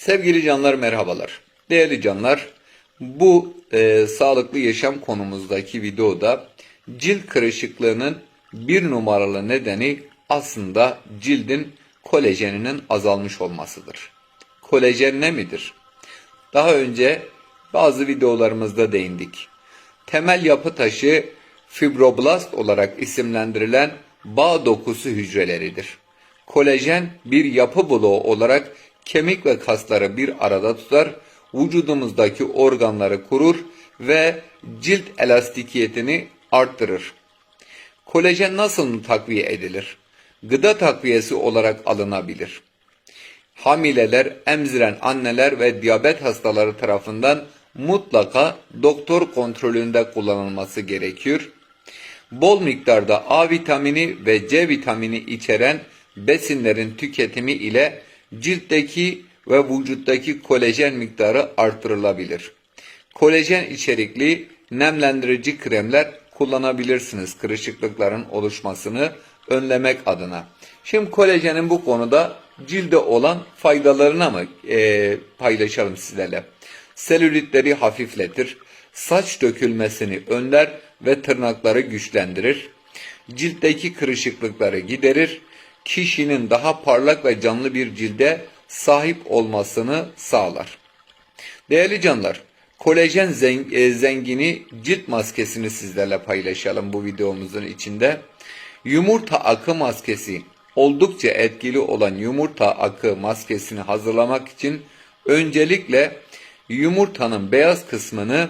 Sevgili canlar merhabalar. Değerli canlar, bu e, sağlıklı yaşam konumuzdaki videoda cilt kırışıklığının bir numaralı nedeni aslında cildin kolajeninin azalmış olmasıdır. Kolajen ne midir? Daha önce bazı videolarımızda değindik. Temel yapı taşı fibroblast olarak isimlendirilen bağ dokusu hücreleridir. Kolajen bir yapı bloğu olarak kemik ve kasları bir arada tutar, vücudumuzdaki organları kurur ve cilt elastikiyetini arttırır. Kolajen nasıl takviye edilir? Gıda takviyesi olarak alınabilir. Hamileler, emziren anneler ve diyabet hastaları tarafından mutlaka doktor kontrolünde kullanılması gerekiyor. Bol miktarda A vitamini ve C vitamini içeren besinlerin tüketimi ile ciltteki ve vücuttaki kolajen miktarı artırılabilir. Kolajen içerikli nemlendirici kremler kullanabilirsiniz kırışıklıkların oluşmasını önlemek adına. Şimdi kolajenin bu konuda cilde olan faydalarına mı e, paylaşalım sizlerle? Selülitleri hafifletir, saç dökülmesini önler ve tırnakları güçlendirir. Ciltteki kırışıklıkları giderir, kişinin daha parlak ve canlı bir cilde sahip olmasını sağlar. Değerli canlar, kolajen e, zengini cilt maskesini sizlerle paylaşalım bu videomuzun içinde. Yumurta akı maskesi oldukça etkili olan yumurta akı maskesini hazırlamak için öncelikle yumurtanın beyaz kısmını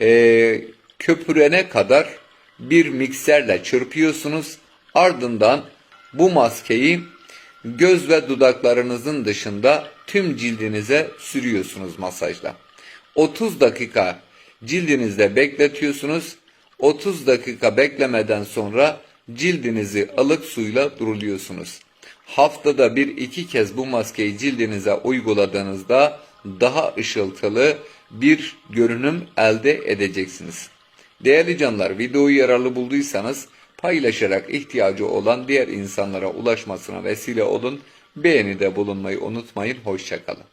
e, köpürene kadar bir mikserle çırpıyorsunuz. Ardından bu maskeyi göz ve dudaklarınızın dışında tüm cildinize sürüyorsunuz masajla. 30 dakika cildinizde bekletiyorsunuz. 30 dakika beklemeden sonra cildinizi ılık suyla duruluyorsunuz. Haftada bir iki kez bu maskeyi cildinize uyguladığınızda daha ışıltılı bir görünüm elde edeceksiniz. Değerli canlar videoyu yararlı bulduysanız paylaşarak ihtiyacı olan diğer insanlara ulaşmasına vesile olun. Beğenide bulunmayı unutmayın. Hoşçakalın.